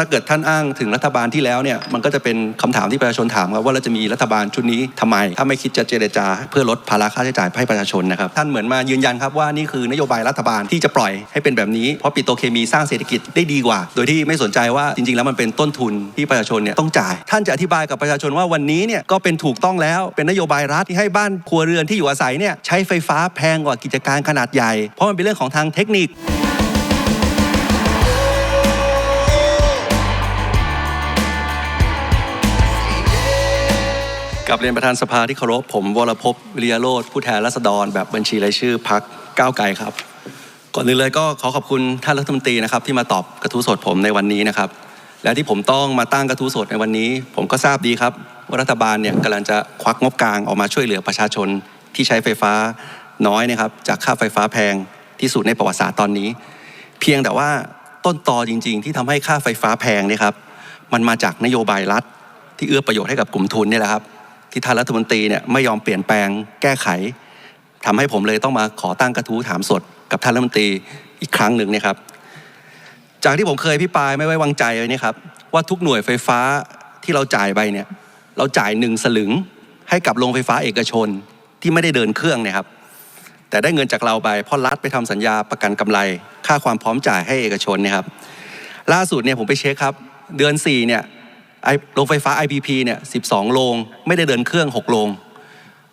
ถ้าเกิดท่านอ้างถึงรัฐบาลที่แล้วเนี่ยมันก็จะเป็นคำถามที่ประชาชนถามครับว่าเราจะมีรัฐบาลชุดนี้ทำไม ถ้าไม่คิดจะเจรจา เพื่อลดภาระค่าใช้จ่ายให้ประชาชนนะครับท่านเหมือนมายืนยันครับว่านี่คือนโยบายรัฐบาลที่จะปล่อยให้เป็นแบบนี้เพราะปิโตเคมีสร้างเศรษฐกิจได้ดีกว่า โดยที่ไม่สนใจว่าจริง ๆ แล้วมันเป็นต้นทุนที่ประชาชนเนี่ยต้องจ่าย ท่านจะอธิบายกับประชาชนว่าวันนี้เนี่ยก็เป็นถูกต้องแล้วเป็นนโยบายรัฐที่ให้บ้านครัวเรือนที่อยู่อาศัยเนี่ยใช้ไฟฟ้าแพงกว่ากิจการขนาดใหญ่ เพราะมันเป็นเรื่องของทางเทคนิค กับเรียนประธานสภาที่เคารพผมวรพวิริยโรธผู้แทนราษฎร แบบบัญชีรายชื่อพักก้าวไกลครับ ก่อนอื่นเลยก็ขอขอบคุณท่านรัฐมนตรีนะครับที่มาตอบกระทู้สดผมในวันนี้นะครับ และที่ผมต้องมาตั้งกระทู้สดในวันนี้ ผมก็ทราบดีครับว่ารัฐบาลเนี่ยกำลังจะควักงบกลางออกมาช่วยเหลือประชาชนที่ใช้ไฟฟ้าน้อยนะครับจากค่าไฟฟ้าแพงที่สุดในประวัติศาสตร์ตอนนี้ เพียงแต่ว่าต้นตอจริง ๆ ที่ทำให้ค่าไฟฟ้าแพงเนี่ยครับมันมาจากนโยบายรัฐที่เอื้อประโยชน์ให้กับกลุ่มทุนนี่แหละครับ ที่ท่านรัฐมนตรีเนี่ยไม่ยอมเปลี่ยนแปลงแก้ไขทำให้ผมเลยต้องมาขอตั้งกระทู้ถามสด กับท่านรัฐมนตรีอีกครั้งหนึ่งเนะครับ จากที่ผมเคยพิปรายไม่ไว้วางใจเลยเนี่ยครับว่าทุกหน่วยไฟฟ้าที่เราจ่ายไปเนี่ยเราจ่ายหนึ่งสลึงให้กับโรงไฟฟ้าเอกชนที่ไม่ได้เดินเครื่องเนี่ยครับ แต่ได้เงินจากเราไปเพราะรัฐไปทำสัญญาประกันกำไร ค่าความพร้อมจ่ายให้เอกชนเนะครับล่าสุดเนี่ยผมไปเช็คครับ เดือน4เนี่ย โรงไฟฟ้า IPP เนี่ย12 โรงไม่ได้เดินเครื่อง 6 โรง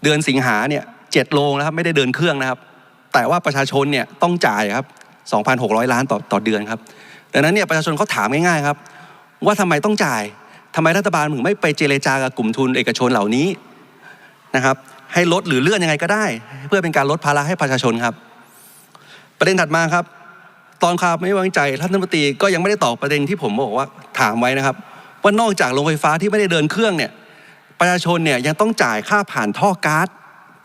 เดือนสิงหาเนี่ย7โรงนะครับไม่ได้เดินเครื่องนะครับ แต่ว่าประชาชนเนี่ยต้องจ่ายครับ 2,600 ล้านต่อต่อเดือนครับ ดังนั้นเนี่ยประชาชนเขาถามง่ายๆครับ ว่าทำไมต้องจ่ายทำไมรัฐบาลถึงไม่ไปเจรจากับกลุ่มทุนเอกชนเหล่านี้นะครับ ให้ลดหรือเลื่อนยังไงก็ได้ เพื่อเป็นการลดภาระให้ประชาชนครับ ประเด็นถัดมาครับ ตอนข่าวไม่วางใจท่านรัฐมนตรีก็ยังไม่ได้ตอบประเด็นที่ผมบอกว่าถามไว้นะครับ ว่านอกจากโรงไฟฟ้าที่ไม่ได้เดินเครื่องเนี่ยประชาชนเนี่ยยังต้องจ่ายค่าผ่านท่อก๊าซ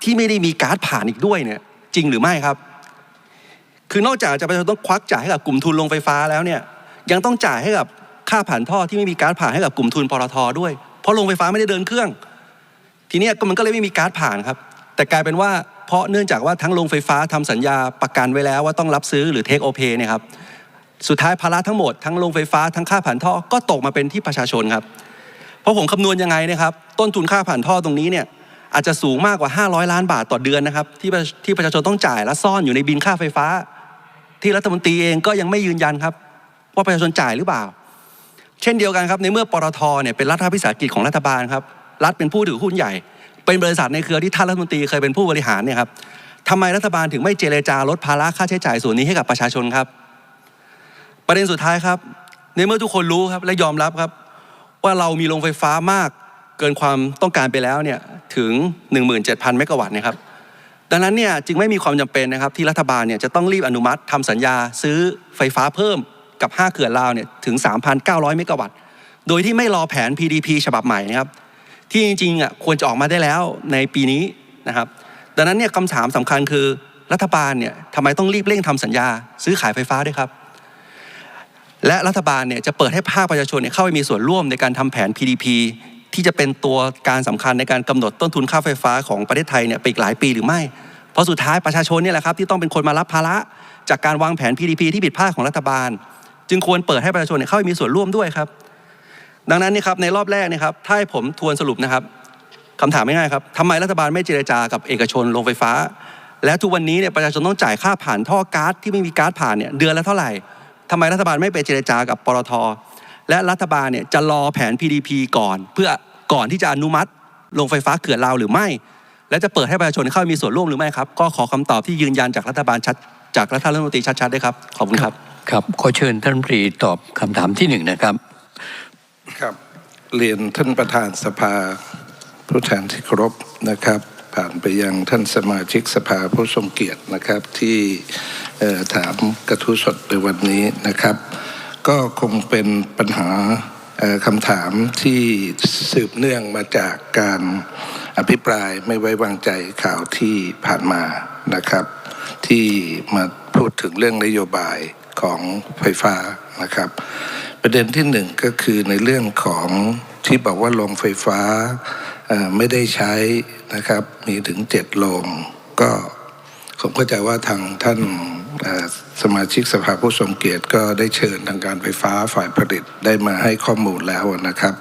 ที่ไม่ได้มีก๊าซผ่านอีกด้วยเนี่ยจริงหรือไม่ครับ คือนอกจากจะประชาชนต้องควักจ่ายให้กับกลุ่มทุนโรงไฟฟ้าแล้วเนี่ยยังต้องจ่ายให้กับค่าผ่านท่อที่ไม่มีก๊าซผ่านให้กับกลุ่มทุนปตทด้วย เพราะโรงไฟฟ้าไม่ได้เดินเครื่อง ทีนี้ก็มันก็เลยไม่มีก๊าซผ่านครับ แต่กลายเป็นว่าเพราะเนื่องจากว่าทั้งโรงไฟฟ้าทำสัญญาประกันไว้แล้วว่าต้องรับซื้อหรือเทคโอเพเนี่ยครับ สุดท้ายภาระทั้งหมดทั้งโรงไฟฟ้าทั้งค่าผ่านท่อก็ตกมาเป็นที่ประชาชนครับ เพราะผมคำนวณยังไงนะครับต้นทุนค่าผ่านท่อตรงนี้เนี่ยอาจจะสูงมากกว่า 500 ล้านบาทต่อเดือนนะครับที่ที่ประชาชนต้องจ่ายและซ่อนอยู่ในบินค่าไฟฟ้า ที่รัฐมนตรีเองก็ยังไม่ยืนยันครับ ว่าประชาชนจ่ายหรือเปล่า เช่นเดียวกันครับในเมื่อปตทเนี่ยเป็นรัฐวิสาหกิจของรัฐบาลครับรัฐเป็นผู้ถือหุ้นใหญ่ เป็นบริษัทในเครือที่ท่านรัฐมนตรีเคยเป็นผู้บริหารเนี่ยครับทำไมรัฐบาลถึงไม่เจรจาลดภาระค่าใช้จ่ายส่วนนี้ให้กับประชาชนครับ ประเด็นสุดท้ายครับ ในเมื่อทุกคนรู้ครับและยอมรับครับ ว่าเรามีโรงไฟฟ้ามากเกินความต้องการไปแล้วเนี่ยถึง 17,000 เมกะวัตต์นะครับดังนั้นเนี่ยจึงไม่มีความจำเป็นนะครับที่รัฐบาลเนี่ยจะต้องรีบอนุมัติทำสัญญาซื้อไฟฟ้าเพิ่มกับ 5 เขื่อนลาวเนี่ยถึง 3,900 เมกะวัตต์ โดยที่ไม่รอแผน PDP ฉบับใหม่นะครับที่จริงๆอะควรจะออกมาได้แล้วในปีนี้นะครับดังนั้นเนี่ยคำถามสำคัญคือรัฐบาลเนี่ยทำไมต้องรีบเร่งทำสัญญา ซื้อขายไฟฟ้าด้วยครับ และรัฐบาลเนี่ยจะเปิดให้ภาคประชาชนเนี่ยเข้าไปมีส่วนร่วมในการทำแผน PDP ที่จะเป็นตัวการสำคัญในการกำหนดต้นทุนค่าไฟฟ้าของประเทศไทยเนี่ยไปอีกหลายปีหรือไม่ เพราะสุดท้ายประชาชนเนี่ยแหละครับที่ต้องเป็นคนมารับภาระจากการวางแผน PDP ที่ผิดพลาดของรัฐบาล จึงควรเปิดให้ประชาชนเนี่ยเข้าไปมีส่วนร่วมด้วยครับ ดังนั้นนี่ครับในรอบแรกนะครับถ้าให้ผมทวนสรุปนะครับคำถามง่ายๆครับทำไมรัฐบาลไม่เจรจากับเอกชนโรงไฟฟ้า และทุกวันนี้เนี่ยประชาชนต้องจ่ายค่าผ่านท่อก๊าซที่ไม่มีก๊าซผ่านเนี่ยเดือนละเท่าไหร่ ทำไมรัฐบาลไม่ไปเจรจากับปตทและรัฐบาลเนี่ยจะรอแผน PDP ก่อน เพื่อก่อนที่จะอนุมัติโรงไฟฟ้าเขื่อนลาวหรือไม่ และจะเปิดให้ประชาชนเข้ามีส่วนร่วมหรือไม่ครับ ก็ขอคำตอบที่ยืนยันจากรัฐบาลชัดจากรัฐมนตรีชัดๆด้วยครับ ขอบคุณครับครับขอเชิญท่านรัฐมนตรีตอบคำถามที่หนึ่งนะครับครับเรียนท่านประธานสภาผู้แทนที่เคารพนะครับ ผ่านไปยังท่านสมาชิกสภาผู้ทรงเกียรตินะครับ ที่ถามกระทู้สดในวันนี้นะครับ ก็คงเป็นปัญหาคำถามที่สืบเนื่องมาจากการอภิปรายไม่ไว้วางใจข่าวที่ผ่านมานะครับ ที่มาพูดถึงเรื่องนโยบายของไฟฟ้านะครับ ประเด็นที่หนึ่งก็คือในเรื่องของที่บอกว่าโรงไฟฟ้า ไม่ได้ใช้นะครับ มีถึงเจ็ดโรงก็ผมเข้าใจว่าทางท่านสมาชิกสภาผู้ทรงเกียรติก็ได้เชิญทางการไฟฟ้าฝ่ายผลิตได้มาให้ข้อมูลแล้วนะครับ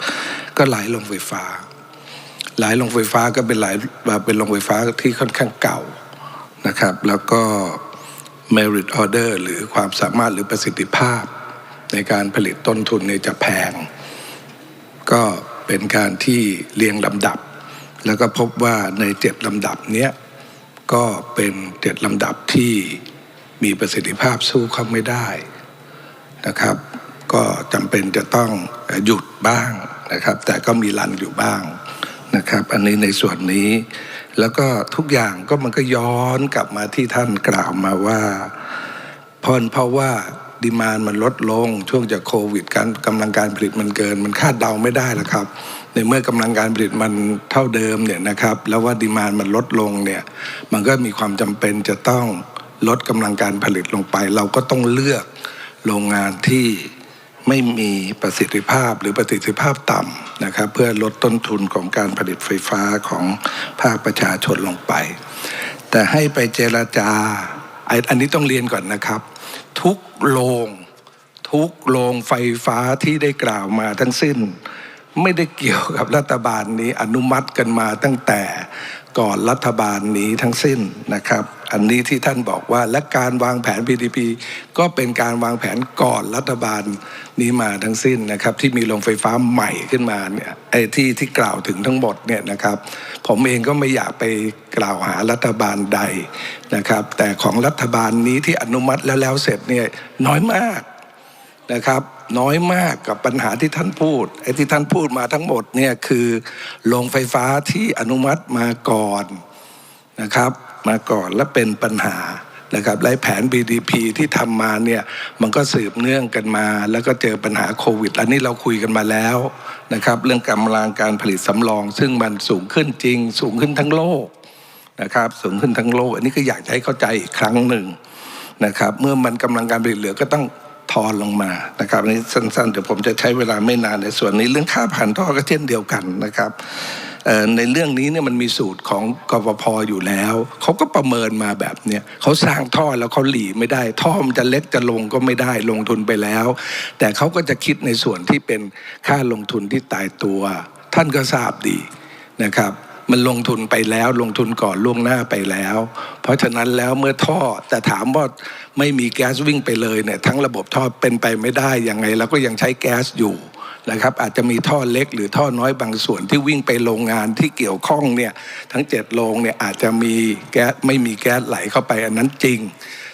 ก็หลลงไฟฟ้า หลายโรงไฟฟ้าก็เป็นหลายเป็นโรงไฟฟ้าที่ค่อนข้างเก่านะครับ แล้วก็ merit order หรือความสามารถหรือประสิทธิภาพ ในการผลิตต้นทุนเนี่ยจะแพง ก็ เป็นการที่เรียงลำดับ แล้วก็พบว่าในเจ็ดลำดับเนี้ยก็เป็นเจ็ดลำดับที่มีประสิทธิภาพสู้เขาไม่ได้นะครับ ก็จำเป็นจะต้องหยุดบ้างนะครับ แต่ก็มีรันอยู่บ้างนะครับ อันนี้ในส่วนนี้ แล้วก็ทุกอย่างก็มันก็ย้อนกลับมาที่ท่านกล่าวมาว่าเพราะเพราะว่า ดีมานมันลดลง ช่วงจากโควิดการกำลังการผลิตมันเกิน มันคาดเดาไม่ได้แล้วครับ ในเมื่อกำลังการผลิตมันเท่าเดิมเนี่ยนะครับ แล้วว่าดีมานมันลดลงเนี่ย มันก็มีความจำเป็นจะต้องลดกำลังการผลิตลงไป เราก็ต้องเลือกโรงงานที่ไม่มีประสิทธิภาพหรือประสิทธิภาพต่ำนะครับ เพื่อลดต้นทุนของการผลิตไฟฟ้าของภาคประชาชนลงไป แต่ให้ไปเจราจาไอ้อันนี้ต้องเรียนก่อนนะครับ ทุกโรงทุกโรงไฟฟ้าที่ได้กล่าวมาทั้งสิ้น ไม่ได้เกี่ยวกับรัฐบาลนี้อนุมัติกันมาตั้งแต่ ก่อนรัฐบาลนี้ทั้งสิ้นนะครับ อันนี้ที่ท่านบอกว่าและการวางแผน PDP ก็เป็นการวางแผนก่อนรัฐบาลนี้มาทั้งสิ้นนะครับ ที่มีโรงไฟฟ้าใหม่ขึ้นมาเนี่ยไอ้ที่ที่กล่าวถึงทั้งหมดเนี่ยนะครับ ผมเองก็ไม่อยากไปกล่าวหารัฐบาลใดนะครับ แต่ของรัฐบาลนี้ที่อนุมัติแล้วแล้วเสร็จเนี่ยน้อยมาก นะครับน้อยมากกับปัญหาที่ท่านพูดไอ้ที่ท่านพูดมาทั้งหมดเนี่ยคือโรงไฟฟ้าที่อนุมัติมาก่อนนะครับมาก่อนและเป็นปัญหานะครับและแผน BDP ที่ทำมาเนี่ยมันก็สืบเนื่องกันมา แล้วก็เจอปัญหาโควิด อันนี้เราคุยกันมาแล้วนะครับเรื่องกำลังการผลิตสำรอง ซึ่งมันสูงขึ้นจริง สูงขึ้นทั้งโลกนะครับสูงขึ้นทั้งโลก อันนี้ก็อยากให้เข้าใจอีกครั้งหนึ่งนะครับเมื่อมันกำลังการผลิตเหลือก็ต้อง ทอนลงมานะครับอันนี้สั้นๆเดี๋ยวผมจะใช้เวลาไม่นานในส่วนนี้เรื่องค่าผ่านท่อก็เช่นเดียวกันนะครับในเรื่องนี้เนี่ยมันมีสูตรของกฟพอยู่แล้วเขาก็ประเมินมาแบบเนี้ยเขาสร้างท่อแล้วเขาหลีไม่ได้ ท่อมันจะเล็กจะลงก็ไม่ได้ลงทุนไปแล้ว แต่เขาก็จะคิดในส่วนที่เป็นค่าลงทุนที่ตายตัว ท่านก็ทราบดีนะครับ มันลงทุนไปแล้วลงทุนก่อนล่วงหน้าไปแล้ว เพราะฉะนั้นแล้วเมื่อท่อแต่ถามว่าไม่มีแก๊สวิ่งไปเลยเนี่ยทั้งระบบท่อเป็นไปไม่ได้ยังไงเราก็ยังใช้แก๊สอยู่นะครับอาจจะมีท่อเล็กหรือท่อน้อยบางส่วนที่วิ่งไปโรงงานที่เกี่ยวข้องเนี่ยทั้งเจ็ดโรงเนี่ยอาจจะมีแก๊สไม่มีแก๊สไหลเข้าไปอันนั้นจริง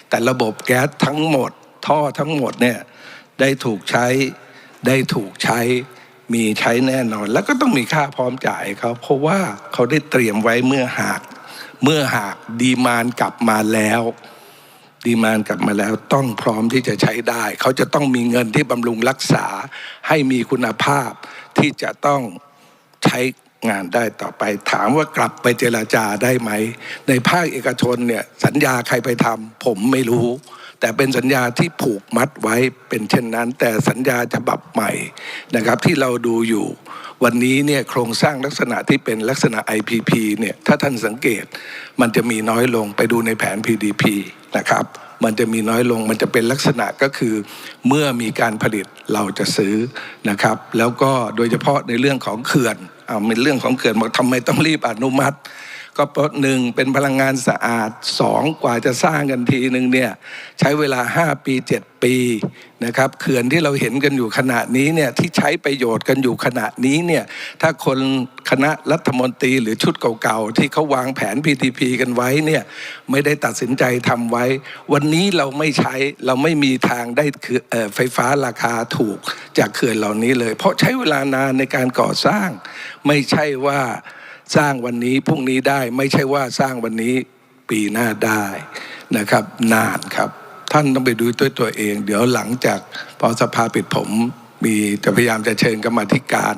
แต่ระบบแก๊สทั้งหมด ท่อทั้งหมดเนี่ยได้ถูกใช้ได้ถูกใช้ มีใช้แน่นอน แล้วก็ต้องมีค่าพร้อมจ่ายเขาเพราะว่าเขาได้เตรียมไว้เมื่อหาก เมื่อหากดีมานกลับมาแล้ว ดีมานกลับมาแล้วต้องพร้อมที่จะใช้ได้ เขาจะต้องมีเงินที่บำรุงรักษาให้มีคุณภาพที่จะต้องใช้งานได้ต่อไป ถามว่ากลับไปเจราจาได้ไหม ในภาคเอกชนเนี่ยสัญญาใครไปทำผมไม่รู้ แต่เป็นสัญญาที่ผูกมัดไว้เป็นเช่นนั้น แต่สัญญาฉบับใหม่นะครับที่เราดูอยู่ วันนี้เนี่ยโครงสร้างลักษณะที่เป็นลักษณะ IPP เนี่ยถ้าท่านสังเกตมันจะมีน้อยลงไปดูในแผน PDP นะครับมันจะมีน้อยลง มันจะเป็นลักษณะก็คือ เมื่อมีการผลิตเราจะซื้อนะครับ แล้วก็โดยเฉพาะในเรื่องของเขื่อนเอาเป็นเรื่องของเขื่อนบอกทำไมต้องรีบอนุมัติ ก็เพราะหนึ่งเป็นพลังงานสะอาดสองกว่าจะสร้างกันทีหนึ่งเนี่ยใช้เวลา 5 ปี 7 ปีนะครับเขื่อนที่เราเห็นกันอยู่ขณะนี้เนี่ยที่ใช้ประโยชน์กันอยู่ขณะนี้เนี่ยถ้าคนคณะรัฐมนตรีหรือชุดเก่าๆ ที่เขาวางแผน PTP กันไว้เนี่ยไม่ได้ตัดสินใจทำไว้ วันนี้เราไม่ใช้เราไม่มีทางได้คืออไฟฟ้าราคาถูกจากเขื่อนเหล่านี้เลย เพราะใช้เวลานานในการก่อสร้าง ไม่ใช่ว่า สร้างวันนี้พรุ่งนี้ได้ไม่ใช่ว่าสร้างวันนี้ปีหน้าได้นะครับ นานครับ ท่านต้องไปดูด้วยตัวเอง เดี๋ยวหลังจากพอสภาปิดผมมีจะพยายามจะเชิญกรรมธิการ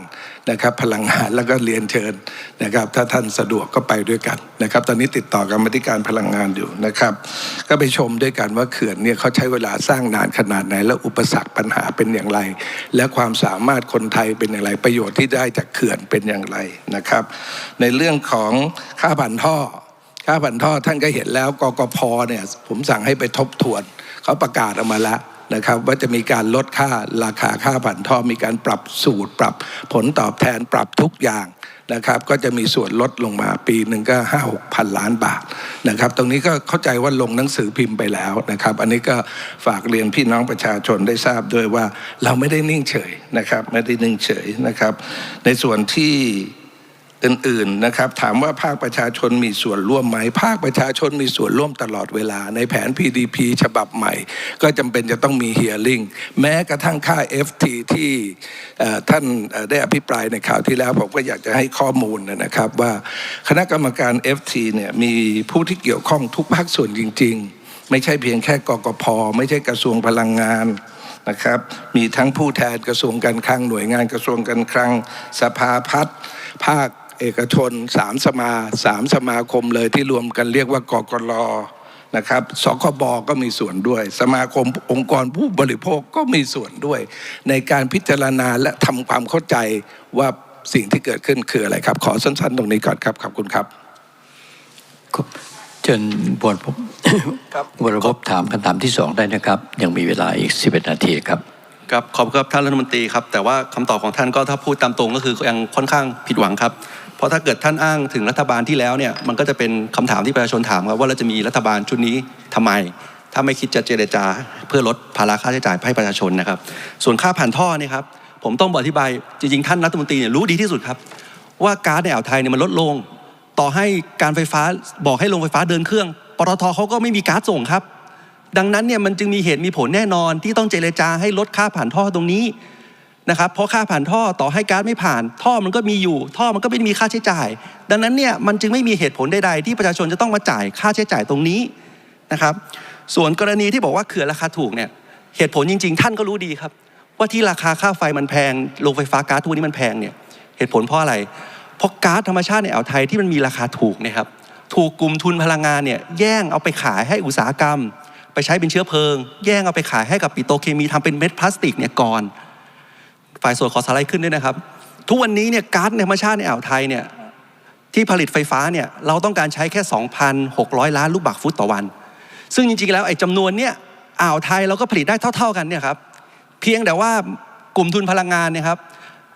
นะครับพลังงานแล้วก็เรียนเชิญนะครับ ถ้าท่านสะดวกก็ไปด้วยกันนะครับ ตอนนี้ติดต่อกรรมาธิการพลังงานอยู่นะครับ ก็ไปชมด้วยกันว่าเขื่อนเนี่ยเขาใช้เวลาสร้างนานขนาดไหน แล้วอุปสรรคปัญหาเป็นอย่างไร และความสามารถคนไทยเป็นอย่างไร ประโยชน์ที่ได้จากเขื่อนเป็นอย่างไรนะครับ ในเรื่องของค่าผ่านท่อค่าผ่านท่อท่านก็เห็นแล้วกกพเนี่ยผมสั่งให้ไปทบทวนเขาประกาศออกมาแล้ว นะครับว่าจะมีการลดค่าราคาค่าผ่านท่อมีการปรับสูตร ปรับผลตอบแทนปรับทุกอย่างนะครับก็จะมีส่วนลดลงมาปีหนึ่งก็ห้าหกพันล้านบาทนะครับตรงนี้ก็เข้าใจว่าลงหนังสือพิมพ์ไปแล้วนะครับ อันนี้ก็ฝากเรียนพี่น้องประชาชนได้ทราบด้วยว่าเราไม่ได้นิ่งเฉยนะครับไม่ได้นิ่งเฉยนะครับ ในส่วนที่ อื่นๆนะครับถามว่าภาคประชาชนมีส่วนร่วมไหม ภาคประชาชนมีส่วนร่วมตลอดเวลา ในแผน PDP ฉบับใหม่ ก็จำเป็นจะต้องมี hearing แม้กระทั่งค่า FT ที่เอ่ท่านได้อภิปรายในข่าวที่แล้ว ผมก็อยากจะให้ข้อมูลนะครับ ว่าคณะกรรมการ FT เนี่ยมีผู้ที่เกี่ยวข้องทุกภาคส่วนจริง ๆ ไม่ใช่เพียงแค่กกพไม่ใช่กระทรวงพลังงานนะครับ มีทั้งผู้แทนกระทรวงการคลังหน่วยงานกระทรวงการคลังสภาพัฒน์ภาค เอกชนสามสมาสามสมาคมเลยที่รวมกันเรียกว่ากกรนะครับสคบก็มีส่วนด้วย สมาคมองค์กรผู้บริโภคก็มีส่วนด้วย ในการพิจารณาและทำความเข้าใจว่าสิ่งที่เกิดขึ้นคืออะไรครับ ขอสั้นๆ ตรงนี้ก่อนครับขอบคุณครับเชิญบวรพบครับวรพบถามคำถามที่สองได้นะครับ ยังมีเวลาอีก11นาทีครับครับขอบคุณครับท่านรัฐมนตรีครับแต่ว่าคำตอบของท่านก็ถ้าพูดตามตรงก็คือยังค่อนข้างผิดหวังครับ เพราะถ้าเกิดท่านอ้างถึงรัฐบาลที่แล้วเนี่ยมันก็จะเป็นคำถามที่ประชาชนถามครับว่าเราจะมีรัฐบาลชุดนี้ทำไม ถ้าไม่คิดจะเจรจาเพื่อลดภาระค่าใช้จ่ายให้ประชาชนนะครับ ส่วนค่าผ่านท่อเนี่ยครับผมต้องบอกอธิบายจริงๆ ท่านรัฐมนตรีเนี่ยรู้ดีที่สุดครับ ว่าก๊าซในอ่าวไทยเนี่ยมันลดลง ต่อให้การไฟฟ้าบอกให้โรงไฟฟ้าเดินเครื่องปตทเขาก็ไม่มีก๊าซส่งครับ ดังนั้นเนี่ยมันจึงมีเหตุมีผลแน่นอนที่ต้องเจรจาให้ลดค่าผ่านท่อตรงนี้ นะครับเพราะค่าผ่านท่อต่อให้การดไม่ผ่าน ท่อมันก็มีอยู่ ท่อมันก็ไม่มีค่าใช้จ่าย ดังนั้นเนี่ยมันจึงไม่มีเหตุผลใดๆ ที่ประชาชนจะต้องมาจ่ายค่าใช้จ่ายตรงนี้นะครับ ส่วนกรณีที่บอกว่าเขื่อนราคาถูกเนี่ยเหตุผลจริง ๆ ท่านก็รู้ดีครับ ว่าที่ราคาค่าไฟมันแพงโรงไฟฟ้าก๊าซทุกนี้มันแพงเนี่ยเหตุผลเพราะอะไร เพราะก๊าซธรรมชาติในอ่าวไทยที่มันมีราคาถูกนะครับถูกกลุ่มทุนพลังงานเนี่ยแย่งเอาไปขายให้อุตสาหกรรม ไปใช้เป็นเชื้อเพลิง แย่งเอาไปขายให้กับปิโตเคมีทำเป็นเม็ดพลาสติกเนี่ยก่อน ฝ่ายส่วนขอสไลด์ขึ้นด้วยนะครับ ทุกวันนี้เนี่ยก๊าซในธรรมชาติในอ่าวไทยเนี่ยที่ผลิตไฟฟ้าเนี่ยเราต้องการใช้แค่ 2,600 ล้านลูกบาศก์ฟุตต่อวัน ซึ่งจริงๆแล้วไอ้จำนวนเนี่ยอ่าวไทยเราก็ผลิตได้เท่า ๆกันเนี่ยครับเพียงแต่ว่ากลุ่มทุนพลังงานเนี่ยครับ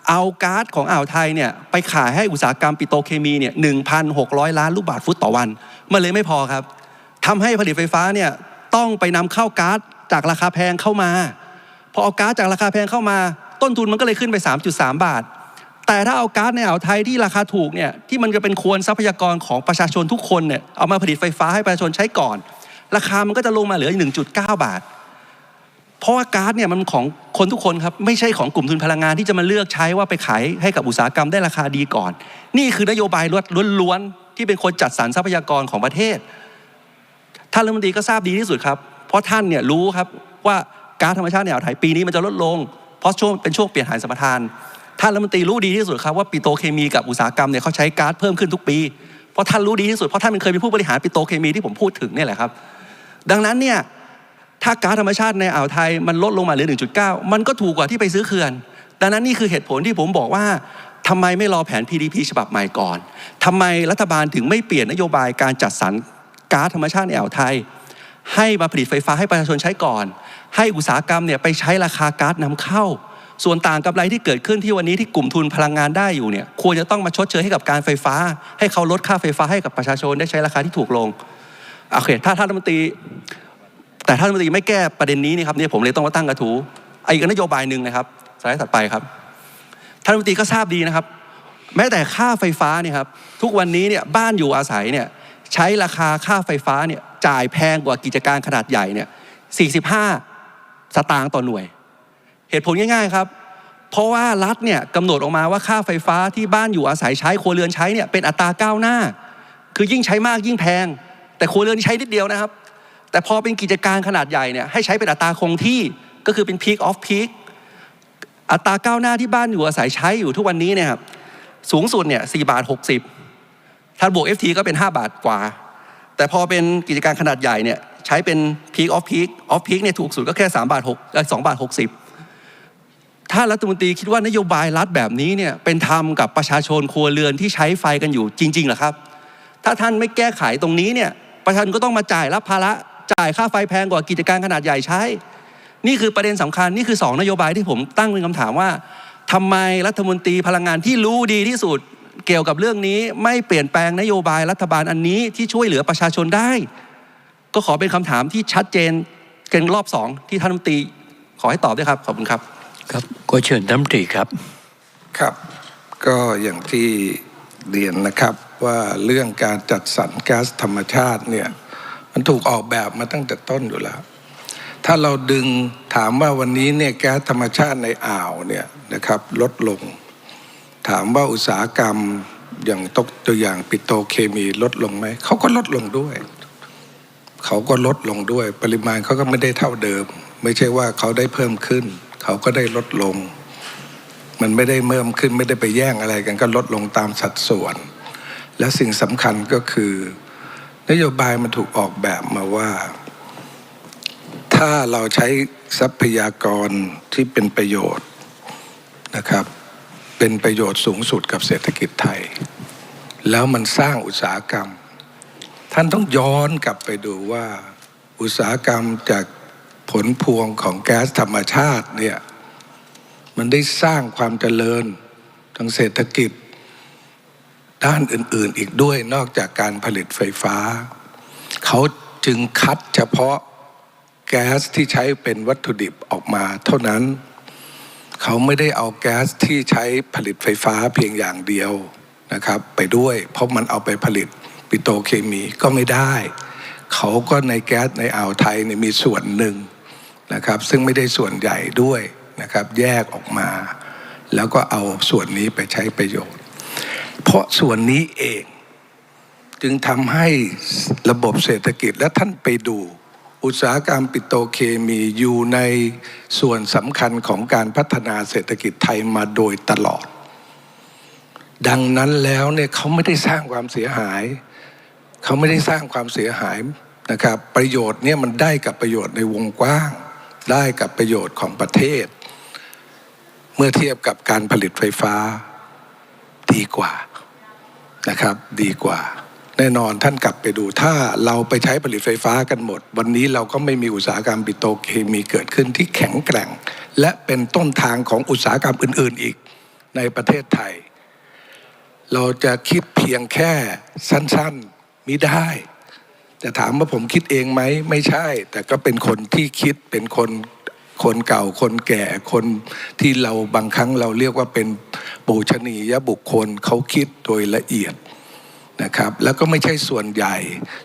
เอาก๊าซของอ่าวไทยเนี่ยไปขายให้อุตสาหกรรมปิโตรเคมีเนี่ย1,600 ล้านลูกบาศก์ฟุตต่อวันมันเลยไม่พอครับทำให้ผลิตไฟฟ้าเนี่ยต้องไปนำเข้าก๊าซจากราคาแพงเข้ามาพอเอาก๊าซจากราคาแพงเข้ามา ต้นทุนมันก็เลยขึ้นไป 3.3 บาท แต่ถ้าเอาก๊าซในอ่าวไทยที่ราคาถูกเนี่ยที่มันจะเป็นควรทรัพยากรของประชาชนทุกคนเนี่ยเอามาผลิตไฟฟ้าให้ประชาชนใช้ก่อน ราคามันก็จะลงมาเหลือ 1.9 บาท เพราะว่าก๊าซเนี่ยมันของคนทุกคนครับไม่ใช่ของกลุ่มทุนพลังงานที่จะมาเลือกใช้ว่าไปขายให้กับอุตสาหกรรมได้ราคาดีก่อน นี่คือนโยบายล้วนๆที่เป็นคนจัดสรรทรัพยากรของประเทศท่านรัฐมนตรีก็ทราบดีที่สุดครับ เพราะท่านเนี่ยรู้ครับว่าก๊าซธรรมชาติในอ่าวไทยปีนี้มันจะลดลง ราะช่วงเป็นช่วงเปลี่ยนถ่ายสัมปทานท่านรัฐมนตรีรู้ดีที่สุดครับว่าปิโตเคมีกับอุตสาหกรรมเนี่ยเขาใช้ก๊าซเพิ่มขึ้นทุกปี เพราะท่านรู้ดีที่สุดเพราะท่านเป็นเคยเป็นผู้บริหารปิโตเคมีที่ผมพูดถึงเนี่ยแหละครับ ดังนั้นเนี่ยถ้าก๊าซธรรมชาติในอ่าวไทยมันลดลงมาเหลือ 1.9 มันก็ถูกกว่าที่ไปซื้อเขื่อน ดังนั้นนี่คือเหตุผลที่ผมบอกว่าทำไมไม่รอแผน PDP ฉบับใหม่ก่อนทำไมรัฐบาลถึงไม่เปลี่ยนนโยบายการจัดสรรก๊าซธรรมชาติในอ่าวไทย ให้มาผลิตไฟฟ้าให้ประชาชนใช้ก่อน ให้อุตสาหกรรมเนี่ยไปใช้ราคาก๊าซนำเข้า ส่วนต่างกำไรที่เกิดขึ้นที่วันนี้ที่กลุ่มทุนพลังงานได้อยู่เนี่ยควรจะต้องมาชดเชยให้กับการไฟฟ้า ให้เขาลดค่าไฟฟ้าให้กับประชาชนได้ใช้ราคาที่ถูกลงโอเคถ้าท่านรัฐมนตรี แต่ท่านรัฐมนตรีไม่แก้ประเด็นนี้นี่ครับเนี่ยผมเลยต้องมาตั้งกระทู้อีกนโยบายหนึ่งนะครับสไลด์ถัดไปครับท่านรัฐมนตรีก็ทราบดีนะครับ แม้แต่ค่าไฟฟ้าเนี่ยครับทุกวันนี้เนี่ยบ้านอยู่อาศัยเนี่ยใช้ราคาค่าไฟฟ้าเนี่ยจ่ายแพงกว่ากิจการขนาดใหญ่เนี่ย45 สตางค์ต่อหน่วย เหตุผลง่ายๆครับ เพราะว่ารัฐเนี่ยกำหนดออกมาว่าค่าไฟฟ้าที่บ้านอยู่อาศัยใช้ครัวเรือนใช้เนี่ยเป็นอัตราก้าวหน้า คือยิ่งใช้มากยิ่งแพง แต่ครัวเรือนใช้นิดเดียวนะครับ แต่พอเป็นกิจการขนาดใหญ่เนี่ยให้ใช้เป็นอัตราคงที่ก็คือเป็น peak of peak อัตราก้าวหน้าที่บ้านอยู่อาศัยใช้อยู่ทุกวันนี้เนี่ยครับสูงสุดเนี่ย4บาท60ถ้าบวก FT ก็เป็น 5 บาทกว่า แต่พอเป็นกิจการขนาดใหญ่เนี่ย ใช้เป็น peak off peak off peak เนี่ยถูกสุดก็แค่3บาท6เอ่อ2บาท60 ถ้ารัฐมนตรีคิดว่านโยบายรัฐแบบนี้เนี่ยเป็นธรรมกับประชาชนครัวเรือนที่ใช้ไฟกันอยู่จริงๆหรอครับ ถ้าท่านไม่แก้ไขตรงนี้เนี่ยประชาชนก็ต้องมาจ่ายรับภาระจ่ายค่าไฟแพงกว่ากิจการขนาดใหญ่ใช้ นี่คือประเด็นสำคัญนี่คือ 2 นโยบายที่ผมตั้งเป็นคำถามว่าทำไมรัฐมนตรีพลังงานที่รู้ดีที่สุดเกี่ยวกับเรื่องนี้ไม่เปลี่ยนแปลงนโยบายรัฐบาลอันนี้ที่ช่วยเหลือประชาชนได้ ก็ขอเป็นคำถามที่ชัดเจนกันรอบสองที่ท่านรัฐมนตรีขอให้ตอบด้วยครับ ขอบคุณครับ ครับก็เชิญท่านรัฐมนตรีครับครับ ก็อย่างที่เรียนนะครับว่าเรื่องการจัดสรรก๊าซธรรมชาติเนี่ยมันถูกออกแบบมาตั้งแต่ต้นอยู่แล้ว ถ้าเราดึงถามว่าวันนี้เนี่ยแก๊สธรรมชาติในอ่าวเนี่ยนะครับลดลง ถามว่าอุตสาหกรรมอย่างตกตัวอย่างปิโตรเคมีลดลงไหมเขาก็ลดลงด้วย เขาก็ลดลงด้วย ปริมาณเขาก็ไม่ได้เท่าเดิม ไม่ใช่ว่าเขาได้เพิ่มขึ้น เขาก็ได้ลดลง มันไม่ได้เพิ่มขึ้นไม่ได้ไปแย่งอะไรกันก็ลดลงตามสัดส่วน และสิ่งสำคัญก็คือ นโยบายมันถูกออกแบบมาว่า ถ้าเราใช้ทรัพยากรที่เป็นประโยชน์นะครับ เป็นประโยชน์สูงสุดกับเศรษฐกิจไทย แล้วมันสร้างอุตสาหกรรม ท่านต้องย้อนกลับไปดูว่า อุตสาหกรรมจากผลพวงของแก๊สธรรมชาติเนี่ยมันได้สร้างความเจริญทางเศรษฐกิจ ด้านอื่น ๆ อีกด้วยนอกจากการผลิตไฟฟ้า เขาจึงคัดเฉพาะแก๊สที่ใช้เป็นวัตถุดิบออกมาเท่านั้น เขาไม่ได้เอาแก๊สที่ใช้ผลิตไฟฟ้าเพียงอย่างเดียวนะครับ ไปด้วย เพราะมันเอาไปผลิต ปิโตเคมีก็ไม่ได้ เขาก็ในแก๊สในอ่าวไทยเนี่ยมีส่วนหนึ่งนะครับ ซึ่งไม่ได้ส่วนใหญ่ด้วยนะครับ แยกออกมา แล้วก็เอาส่วนนี้ไปใช้ประโยชน์ เพราะส่วนนี้เองจึงทำให้ระบบเศรษฐกิจและท่านไปดู อุตสาหกรรมปิโตเคมีอยู่ในส่วนสำคัญของการพัฒนาเศรษฐกิจไทยมาโดยตลอด ดังนั้นแล้วเนี่ยเขาไม่ได้สร้างความเสียหาย เขาไม่ได้สร้างความเสียหายนะครับ ประโยชน์เนี่ยมันได้กับประโยชน์ในวงกว้าง ได้กับประโยชน์ของประเทศ เมื่อเทียบกับการผลิตไฟฟ้าดีกว่านะครับดีกว่า แน่นอนท่านกลับไปดูถ้าเราไปใช้ผลิตไฟฟ้ากันหมด วันนี้เราก็ไม่มีอุตสาหกรรมปิโตรเคมีเกิดขึ้นที่แข็งแกร่ง และเป็นต้นทางของอุตสาหกรรมอื่น ๆ อีกในประเทศไทย เราจะคิดเพียงแค่สั้น ๆ มิได้ แต่ถามว่าผมคิดเองไหมไม่ใช่ แต่ก็เป็นคนที่คิดเป็นคนคนเก่าคนแก่คนที่เราบางครั้งเราเรียกว่าเป็นปูชนียบุคคลเขาคิดโดยละเอียดนะครับ แล้วก็ไม่ใช่ส่วนใหญ่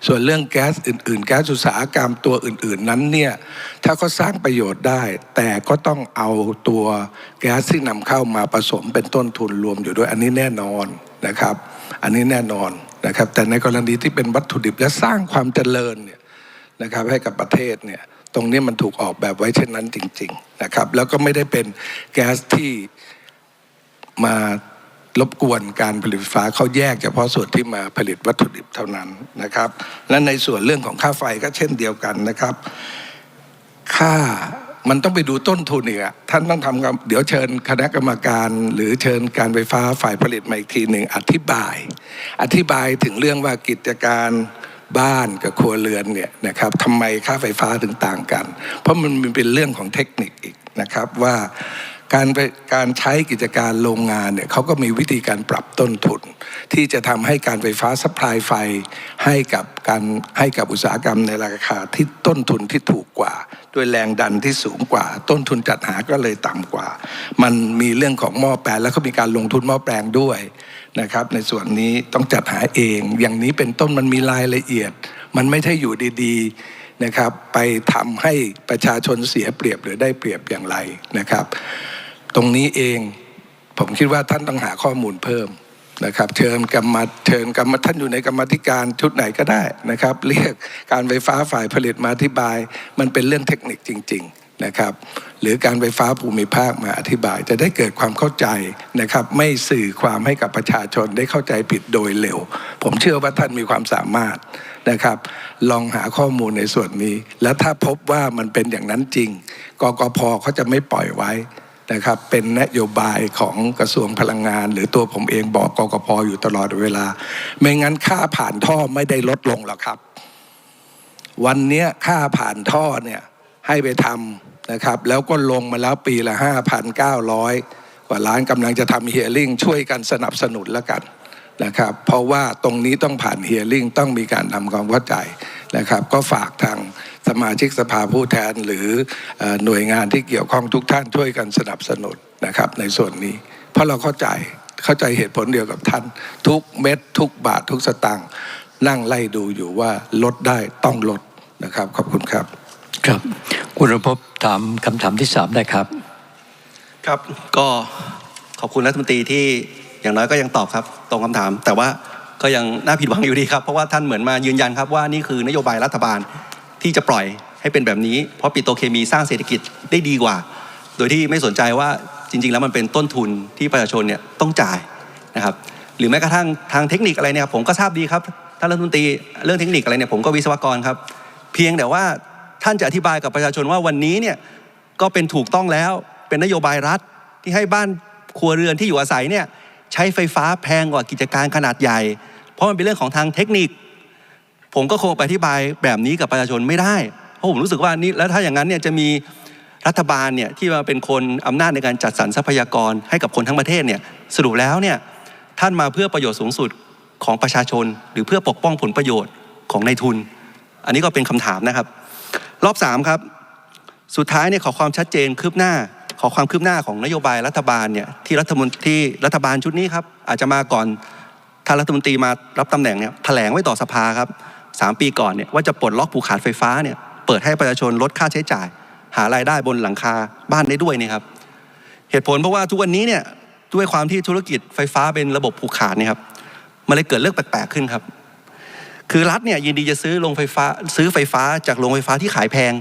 ส่วนเรื่องแก๊สอื่น ๆ แก๊สอุตสาหกรรมตัวอื่น ๆ นั้นเนี่ยถ้าเขาสร้างประโยชน์ได้ แต่ก็ต้องเอาตัวแก๊สที่นำเข้ามาผสมเป็นต้นทุนรวมอยู่ด้วยอันนี้แน่นอนนะครับ อันนี้แน่นอน นะครับแต่ในกรณีที่เป็นวัตถุดิบและสร้างความเจริญเนี่ยนะครับให้กับประเทศเนี่ยตรงนี้มันถูกออกแบบไว้เช่นนั้นจริงๆนะครับแล้วก็ไม่ได้เป็นแก๊สที่มารบกวนการผลิตไฟฟ้าเขาแยกเฉพาะส่วนที่มาผลิตวัตถุดิบเท่านั้นนะครับ และในส่วนเรื่องของค่าไฟก็เช่นเดียวกันนะครับ ค่า มันต้องไปดูต้นทุนอีกอะท่านต้องทำกับเดี๋ยวเชิญคณะกรรมการ หรือเชิญการไฟฟ้าฝ่ายผลิตมาอีกทีหนึ่งอธิบาย อธิบายถึงเรื่องว่ากิจการบ้านกับครัวเรือนเนี่ยนะครับทำไมค่าไฟฟ้าถึงต่างกัน เพราะมันเป็นเรื่องของเทคนิคอีกนะครับว่า การไปการใช้กิจการโรงงานเนี่ยเขาก็มีวิธีการปรับต้นทุน ที่จะทำให้การไฟฟ้าซัพพลายไฟให้กับการให้กับอุตสาหกรรมในราคาที่ต้นทุนที่ถูกกว่า ด้วยแรงดันที่สูงกว่า ต้นทุนจัดหาก็เลยต่ำกว่า มันมีเรื่องของหม้อแปลงแล้วก็มีการลงทุนหม้อแปลงด้วยนะครับ ในส่วนนี้ต้องจัดหาเอง อย่างนี้เป็นต้นมันมีรายละเอียด มันไม่ใช่อยู่ดีๆนะครับ ไปทำให้ประชาชนเสียเปรียบหรือได้เปรียบอย่างไรนะครับ ตรงนี้เอง ผมคิดว่าท่านต้องหาข้อมูลเพิ่มนะครับ เชิญกรรมเชิญกรรมท่านอยู่ในกรรมธิการชุดไหนก็ได้นะครับ เรียกการไฟฟ้าฝ่ายผลิตมาอธิบาย มันเป็นเรื่องเทคนิคจริง ๆนะครับ หรือการไฟฟ้าภูมิภาคมาอธิบาย จะได้เกิดความเข้าใจนะครับ ไม่สื่อความให้กับประชาชนได้เข้าใจผิดโดยเร็ว ผมเชื่อว่าท่านมีความสามารถนะครับ ลองหาข้อมูลในส่วนนี้ แล้วถ้าพบว่ามันเป็นอย่างนั้นจริงกกพเขาจะไม่ปล่อยไว้ นะครับเป็นนโยบายของกระทรวงพลังงาน หรือตัวผมเองบอกกกพออยู่ตลอดเวลา ไม่งั้นค่าผ่านท่อไม่ได้ลดลงหรอกครับ วันนี้ค่าผ่านท่อเนี่ยให้ไปทำนะครับ แล้วก็ลงมาแล้วปีละ 5,900 กว่าล้านกำลังจะทำเฮียริ่งช่วยกันสนับสนุนแล้วกันนะครับเพราะว่าตรงนี้ต้องผ่านเฮียริ่งต้องมีการทำความเข้าใจนะครับ ก็ฝากทาง สมาชิกสภาผู้แทนหรือเอ่อหน่วยงานที่เกี่ยวข้องทุกท่านช่วยกันสนับสนุนนะครับ ในส่วนนี้ เพราะเราเข้าใจเข้าใจเหตุผลเดียวกับท่าน ทุกเม็ดทุกบาททุกสตางค์นั่งไล่ดูอยู่ว่าลดได้ต้องลดนะครับ ขอบคุณครับ ครับคุณรพบถามคำถามที่สามได้ครับ ครับก็ขอบคุณรัฐมนตรีที่อย่างน้อยก็ยังตอบครับ ตรงคำถาม แต่ว่าก็ยังน่าผิดหวังอยู่ดีครับ เพราะว่าท่านเหมือนมายืนยันครับว่านี่คือนโยบายรัฐบาล ที่จะปล่อยให้เป็นแบบนี้ เพราะปิโตเคมีสร้างเศรษฐกิจได้ดีกว่า โดยที่ไม่สนใจว่าจริง ๆ แล้วมันเป็นต้นทุนที่ประชาชนเนี่ยต้องจ่ายนะครับหรือแม้กระทั่งทางเทคนิคอะไรเนี่ยผมก็ทราบดีครับท่านรัฐมนตรีเรื่องเทคนิคอะไรเนี่ยผมก็วิศวกรครับ เพียงแต่ว่าท่านจะอธิบายกับประชาชนว่าวันนี้เนี่ยก็เป็นถูกต้องแล้วเป็นนโยบายรัฐที่ให้บ้านครัวเรือนที่อยู่อาศัยเนี่ยใช้ไฟฟ้าแพงกว่ากิจการขนาดใหญ่ เพราะมันเป็นเรื่องของทางเทคนิค ผมก็คงไปอธิบายแบบนี้กับประชาชนไม่ได้ เพราะผมรู้สึกว่านี่แล้วถ้าอย่างนั้นเนี่ยจะมีรัฐบาลเนี่ยที่มาเป็นคนอำนาจในการจัดสรรทรัพยากรให้กับคนทั้งประเทศเนี่ยสรุปแล้วเนี่ยท่านมาเพื่อประโยชน์สูงสุดของประชาชน หรือเพื่อปกป้องผลประโยชน์ของนายทุน อันนี้ก็เป็นคำถามนะครับ รอบสามครับสุดท้ายเนี่ยขอความชัดเจนคืบหน้า ขอความคืบหน้าของนโยบายรัฐบาลเนี่ยที่รัฐมนตรีรัฐบาลชุดนี้ครับอาจจะมาก่อนท่านรัฐมนตรีมารับตำแหน่งเนี่ยแถลงไว้ต่อสภาครับ สามปีก่อนเนี่ยว่าจะปลดล็อกผูกขาดไฟฟ้าเนี่ยเปิดให้ประชาชนลดค่าใช้จ่าย หารายได้บนหลังคาบ้านได้ด้วยเนี่ยครับเหตุผลเพราะว่าทุกวันนี้เนี่ยด้วยความที่ธุรกิจไฟฟ้าเป็นระบบผูกขาดเนี่ยครับมันเลยเกิดเรื่องแปลกๆขึ้นครับ คือรัฐเนี่ยยินดีจะซื้อโรงไฟฟ้าซื้อไฟฟ้าจากโรงไฟฟ้าที่ขายแพง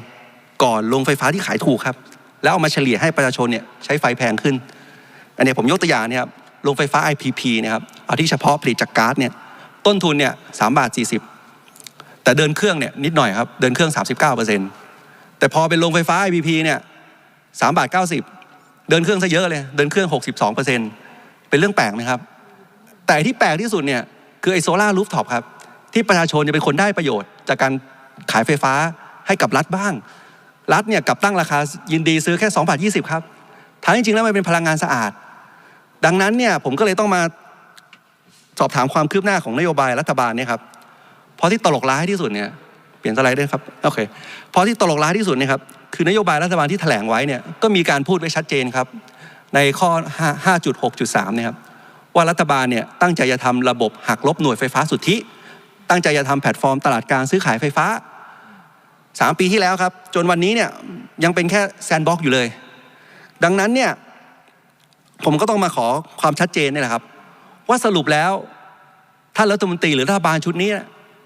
ก่อนโรงไฟฟ้าที่ขายถูกครับ แล้วเอามาเฉลี่ยให้ประชาชนเนี่ยใช้ไฟแพงขึ้น อันนี้ผมยกตัวอย่างเนี่ยครับโรงไฟฟ้า IPP เนะครับเอาที่เฉพาะผลิตจากก๊าซเนี่ยต้นทุนเนี่ยสามบาทสี่สิบ แต่เดินเครื่องเนี่ยนิดหน่อยครับ เดินเครื่อง 39เปอร์เซ็นต์แต่พอเป็นโรงไฟฟ้า IPP เนี่ยสามบาทเก้าสิบเดินเครื่องซะเยอะเลย เดินเครื่อง 62 เปอร์เซ็นต์เป็นเรื่องแปลกไหมครับ แต่ที่แปลกที่สุดเนี่ยคือไอโซลารูฟท็อปครับ ที่ประชาชนจะเป็นคนได้ประโยชน์ จากการขายไฟฟ้าให้กับรัฐบ้าง รัฐเนี่ยกลับตั้งราคายินดีซื้อแค่2บาท20 ครับท้ายจริงๆแล้วมันเป็นพลังงานสะอาด ดังนั้นเนี่ยผมก็เลยต้องมาสอบถามความคืบหน้าของนโยบายรัฐบาลเนี่ยครับ พราะที่ตลกร้ายที่สุดเนี่ยเปลี่ยนสไลด์ด้วยครับโอเคเพราะที่ตลกร้ายที่สุดเนี่ยครับคือนโยบายรัฐบาลที่แถลงไว้เนี่ยก็มีการพูดไว้ชัดเจนครับ ในข้อ 5.6.3เนี่ยครับว่ารัฐบาลเนี่ยตั้งใจจะทำระบบหักลบหน่วยไฟฟ้าสุทธิ ตั้งใจจะทำแพลตฟอร์มตลาดกลางซื้อขายไฟฟ้า 3 ปีที่แล้วครับ จนวันนี้เนี่ยยังเป็นแค่แซนด์บ็อกอยู่เลย ดังนั้นเนี่ยผมก็ต้องมาขอความชัดเจนนี่แหละครับ ว่าสรุปแล้วท่านรัฐมนตรีหรือรัฐบาลชุดนี้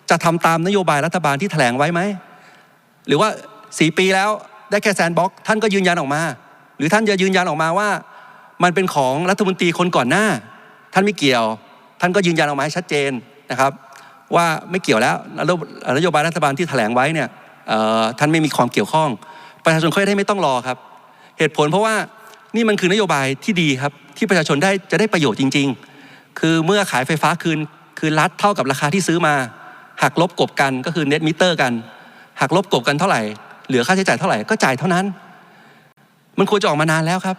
จะทำตามนโยบายรัฐบาลที่แถลงไว้ไหม หรือว่าสีปีแล้วได้แค่แซนบ็อกซ์ท่านก็ยืนยันออกมา หรือท่านจะยืนยันออกมาว่า มันเป็นของรัฐมนตรีคนก่อนหน้า ท่านไม่เกี่ยว ท่านก็ยืนยันออกมาให้ชัดเจนนะครับ ว่าไม่เกี่ยวแล้วนโยบายรัฐบาลที่แถลงไว้เนี่ยท่านไม่มีความเกี่ยวข้อง ประชาชนเขาได้ไม่ต้องรอครับ เหตุผลเพราะว่านี่มันคือนโยบายที่ดีครับ ที่ประชาชนได้จะได้ประโยชน์จริง ๆ คือเมื่อขายไฟฟ้าคืนคืนรัฐเท่ากับราคาที่ซื้อมา หักลบกบกันก็คือเน็ตมิเตอร์กันหักลบกบกันเท่าไหร่เหลือค่าใช้จ่ายเท่าไหร่ก็จ่ายเท่านั้น มันควรจะออกมานานแล้วครับ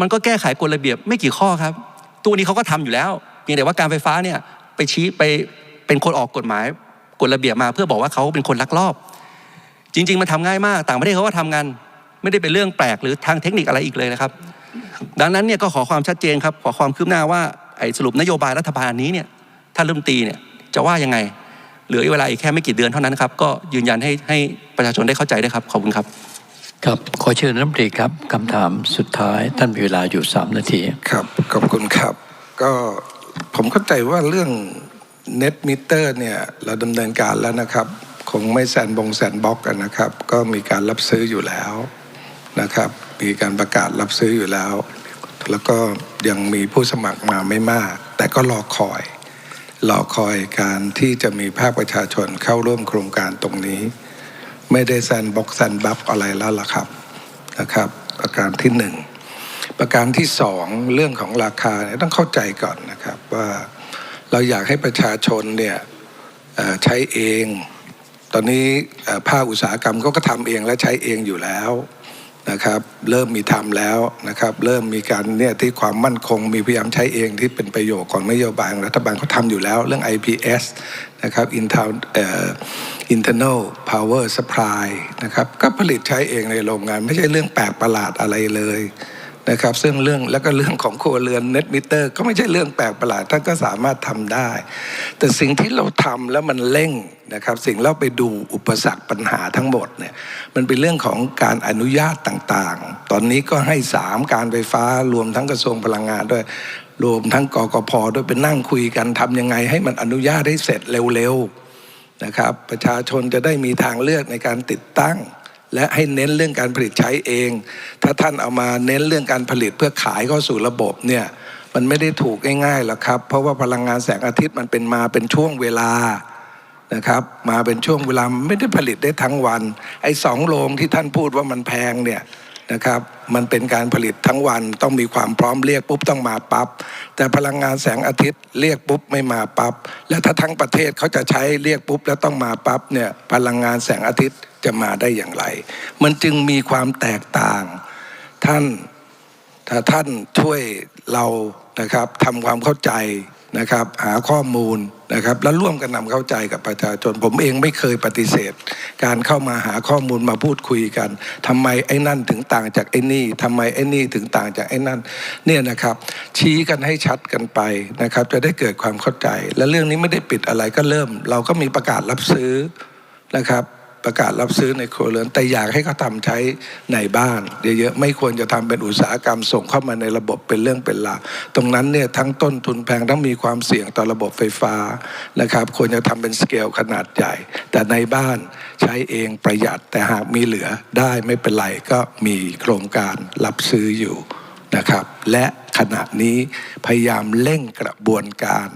มันก็แก้ไขกฎระเบียบไม่กี่ข้อครับ ตัวนี้เขาก็ทำอยู่แล้วเพียงแต่ว่าการไฟฟ้าเนี่ยไปชี้ไปเป็นคนออกกฎหมายกฎระเบียบมา เพื่อบอกว่าเขาเป็นคนลักลอบ จริง ๆ มันทำง่ายมาก ต่างประเทศเขาก็ทำงานไม่ได้เป็นเรื่องแปลกหรือทางเทคนิคอะไรอีกเลยนะครับ ดังนั้นเนี่ยก็ขอความชัดเจนครับขอความคืบหน้าว่าไอ้สรุปนโยบายรัฐบาลนี้เนี่ยท่านรัฐมนตรีเนี่ยจะว่ายังไง เหลือเวลาอีกแค่ไม่กี่เดือนเท่านั้นครับ ก็ยืนยันให้ให้ประชาชนได้เข้าใจด้วยครับ ขอบคุณครับ ครับ ขอเชิญรัฐมนตรีครับคำถามสุดท้ายท่านมีเวลาอยู่ 3 นาที ครับ ขอบคุณครับ ก็ผมเข้าใจว่าเรื่องเน็ตมิเตอร์เนี่ยเราดำเนินการแล้วนะครับ คงไม่แซนบงแซนบ็อกกันนะครับ ก็มีการรับซื้ออยู่แล้วนะครับ มีการประกาศรับซื้ออยู่แล้ว แล้วก็ยังมีผู้สมัครมาไม่มาก แต่ก็รอคอย รอคอยการที่จะมีภาคประชาชนเข้าร่วมโครงการตรงนี้ ไม่ได้แซนบ็อกแซนบัฟอะไรแล้วล่ะครับนะครับ ประการที่หนึ่งประการที่สองเรื่องของราคาเนี่ยต้องเข้าใจก่อนนะครับว่าเราอยากให้ประชาชนเนี่ยใช้เอง ตอนนี้ภาคอุตสาหกรรมก็ทำเองและใช้เองอยู่แล้ว นะครับเริ่มมีทำแล้วนะครับเริ่มมีการเนี่ยที่ความมั่นคงมีพยายามใช้เองที่เป็นประโยชน์ของนโยบายของรัฐบาลเขาทำอยู่แล้วเรื่อง IPS นะครับ Intel เอ่อ internal power supply นะครับก็ผลิตใช้เองในโรงงาน ไม่ใช่เรื่องแปลกประหลาดอะไรเลย นะครับซึ่งเรื่องแล้วก็เรื่องของครัวเรือน net meter ก็ไม่ใช่เรื่องแปลกประหลาดท่านก็สามารถทำได้ แต่สิ่งที่เราทำแล้วมันเร่งนะครับ สิ่งเราไปดูอุปสรรคปัญหาทั้งหมดเนี่ยมันเป็นเรื่องของการอนุญาตต่างๆ ตอนนี้ก็ให้สามการไฟฟ้ารวมทั้งกระทรวงพลังงานด้วยรวมทั้งกกพด้วยไปนั่งคุยกันทำยังไง ให้มันอนุญาตให้เสร็จเร็วๆนะครับ ประชาชนจะได้มีทางเลือกในการติดตั้ง และให้เน้นเรื่องการผลิตใช้เอง ถ้าท่านเอามาเน้นเรื่องการผลิตเพื่อขายเข้าสู่ระบบเนี่ยมันไม่ได้ถูกง่ายๆหรอกครับ เพราะว่าพลังงานแสงอาทิตย์มันเป็นมาเป็นช่วงเวลานะครับมาเป็นช่วงเวลาไม่ได้ผลิตได้ทั้งวัน ไอ้สองโรงที่ท่านพูดว่ามันแพงเนี่ยนะครับมันเป็นการผลิตทั้งวันต้องมีความพร้อมเรียกปุ๊บต้องมาปับ๊บแต่พลังงานแสงอาทิตย์เรียกปุ๊บไม่มาปับ๊บและถ้าทั้งประเทศเขาจะใช้เรียกปุ๊บแล้วต้องมาปั๊บเนี่ยพลังงานแสงอาทิตย์ จะมาได้อย่างไร มันจึงมีความแตกต่าง ท่านถ้าท่านช่วยเรานะครับทำความเข้าใจนะครับ หาข้อมูลนะครับ แล้วร่วมกันนำเข้าใจกับประชาชน ผมเองไม่เคยปฏิเสธ การเข้ามาหาข้อมูลมาพูดคุยกันทำไมไอ้นั่นถึงต่างจากไอ้นี่ทำไมไอ้นี่ถึงต่างจากไอ้นั่นเนี่ยนะครับ ชี้กันให้ชัดกันไปนะครับ จะได้เกิดความเข้าใจ และเรื่องนี้ไม่ได้ปิดอะไรก็เริ่ม เราก็มีประกาศรับซื้อนะครับ ประกาศรับซื้อในครัวเรือน แต่อยากให้เขาทำใช้ในบ้านเยอะๆไม่ควรจะทำเป็นอุตสาหกรรมส่งเข้ามาในระบบเป็นเรื่องเป็นราวตรงนั้นเนี่ยทั้งต้นทุนแพงทั้งมีความเสี่ยงต่อระบบไฟฟ้านะครับ ควรจะทำเป็นสเกลขนาดใหญ่ แต่ในบ้านใช้เองประหยัดแต่หากมีเหลือได้ไม่เป็นไรก็มีโครงการรับซื้ออยู่นะครับและขณะนี้พยายามเร่งกระบวนการ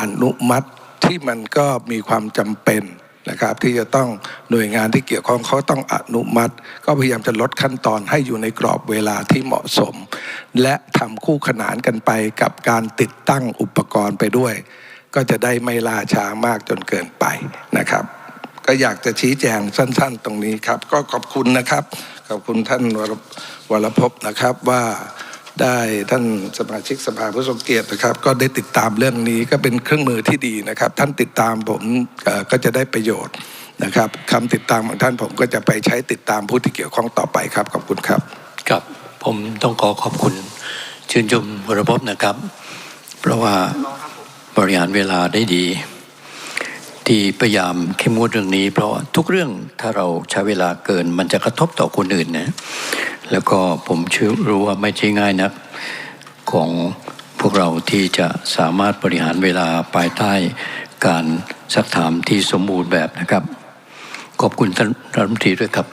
อนุมัติที่มันก็มีความจำเป็น นะครับ ที่จะต้องหน่วยงานที่เกี่ยวข้องเขาต้องอนุมัติ ก็พยายามจะลดขั้นตอนให้อยู่ในกรอบเวลาที่เหมาะสม และทำคู่ขนานกันไปกับการติดตั้งอุปกรณ์ไปด้วย ก็จะได้ไม่ล่าช้ามากจนเกินไปนะครับก็อยากจะชี้แจงสั้น ๆ ตรงนี้ครับ ก็ขอบคุณนะครับ ขอบคุณท่านวรวรพบนะครับว่า ได้ท่านสมาชิกสภาผู้ทรงเกียรตินะครับ ก็ได้ติดตามเรื่องนี้ก็เป็นเครื่องมือที่ดีนะครับ ท่านติดตามผมก็จะได้ประโยชน์นะครับคำติดตามของท่านผมก็จะไปใช้ติดตามผู้ที่เกี่ยวข้องต่อไปครับขอบคุณครับครับผมต้องขอขอบคุณ ชื่นชมวรพบนะครับ เพราะว่าบริหารเวลาได้ดี ที่พยายามเข้มงวดเรื่องนี้ เพราะทุกเรื่องถ้าเราใช้เวลาเกิน มันจะกระทบต่อคนอื่นนะแล้วก็ผมเชื่อรู้ว่าไม่ใช่ง่ายนักของพวกเราที่จะสามารถบริหารเวลาภายใต้การสักถามที่สมบูรณ์แบบนะครับ ขอบคุณท่านรัฐมนตรีด้วยครับ